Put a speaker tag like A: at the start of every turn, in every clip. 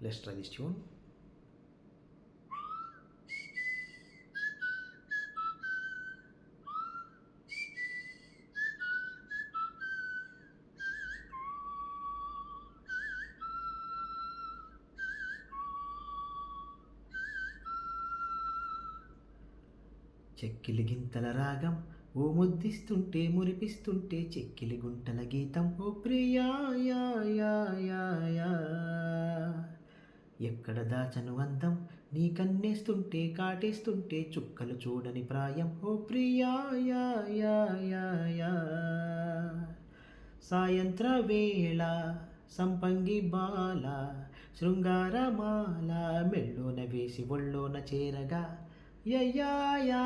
A: Let's try this tune. చెక్కిలి గింతల రాగం ఓ ముద్దిస్తుంటే మురిపిస్తుంటే చెక్కిలి గుంటల గీతం ఓ ప్రియా ఎక్కడ దాచను అందం నీ కన్నేస్తుంటే కాటేస్తుంటే చుక్కలు చూడని ప్రాయం. ఓ ప్రియా యా యా యా యా. సాయంత్ర వేళ సంపంగి బాల శృంగారమాల మెళ్ళోన వేసి ఒళ్ళోన చేరగా. యయ్యాయా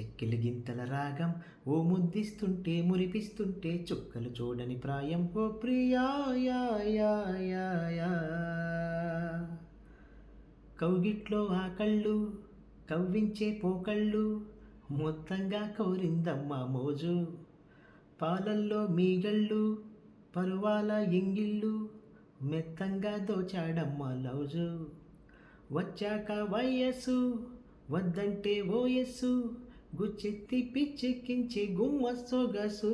A: చెక్కిలి గింతల రాగం ఓ ముద్దిస్తుంటే మురిపిస్తుంటే చుక్కలు చూడని ప్రాయం. ఓ ప్రియా యా యా యా యా. కౌగిట్లో ఆ కళ్ళు కవ్వించే పోకళ్ళు మొత్తంగా కౌరిందమ్మ మోజు. పాలల్లో మీగళ్ళు పరువాల ఎంగిళ్ళు మెత్తంగా దోచాడమ్మ లౌజు. వచ్చాక వయస్సు వద్దంటే ఓయస్సు గుచ్చెత్తి పిచ్చెక్కించి గుమ్మ సొగసు.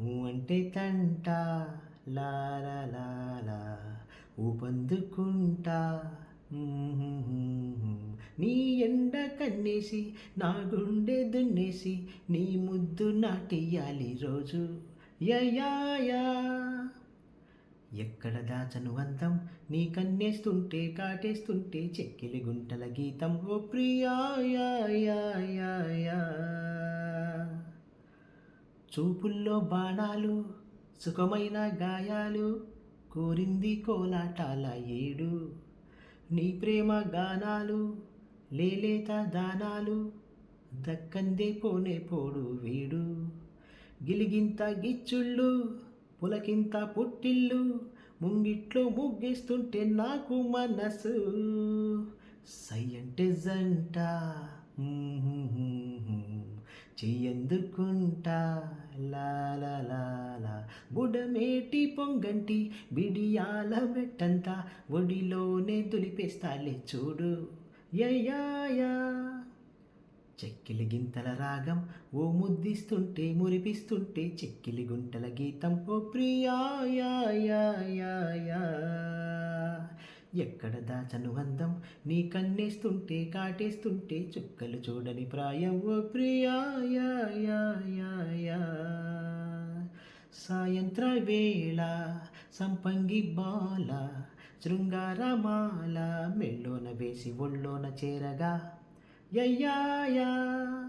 A: ఊ అంటే తంట లాలా ఊపందుకుంటా నీ ఎండ కన్నేసి నా గుండె దున్నేసి నీ ముద్దు నాటియాలి రోజు. యయా ఎక్కడ దాచను అద్దం? నీ కన్నేస్తుంటే కాటేస్తుంటే చెక్కిలి గుంటల గీతం. ఓ ప్రియా చూపుల్లో బాణాలు సుఖమైన గాయాలు కోరింది కోలాటాల ఏడు. నీ ప్రేమ గానాలు లేలేత దానాలు దక్కందే పోనే పోడు వీడు. గిలిగింత గిచ్చుళ్ళు పులకింత పుట్టిల్లు ముంగిట్లో ముగ్గేస్తుంటే నాకు మనసు. సై అంటే జంట చెయ్యందుకుంటా లాలా లాలా బుడమేటి పొంగంటి బిడియాల మెట్టంతా ఒడిలోనే దులిపేస్తాలే చూడు. యయా చెక్కిలి గింతల రాగం ఓ ముద్దిస్తుంటే మురిపిస్తుంటే చెక్కిలి గుంటల గీతం ఓ ప్రియా ఎక్కడ దాచను అందం నీ కన్నేస్తుంటే కాటేస్తుంటే చుక్కలు చూడని ప్రాయం ఓ ప్రియా సాయంత్ర వేళ సంపంగి బాల శృంగారమాల మెళ్ళోన వేసి ఒళ్ళోన చేరగా. yeah, yeah, yeah.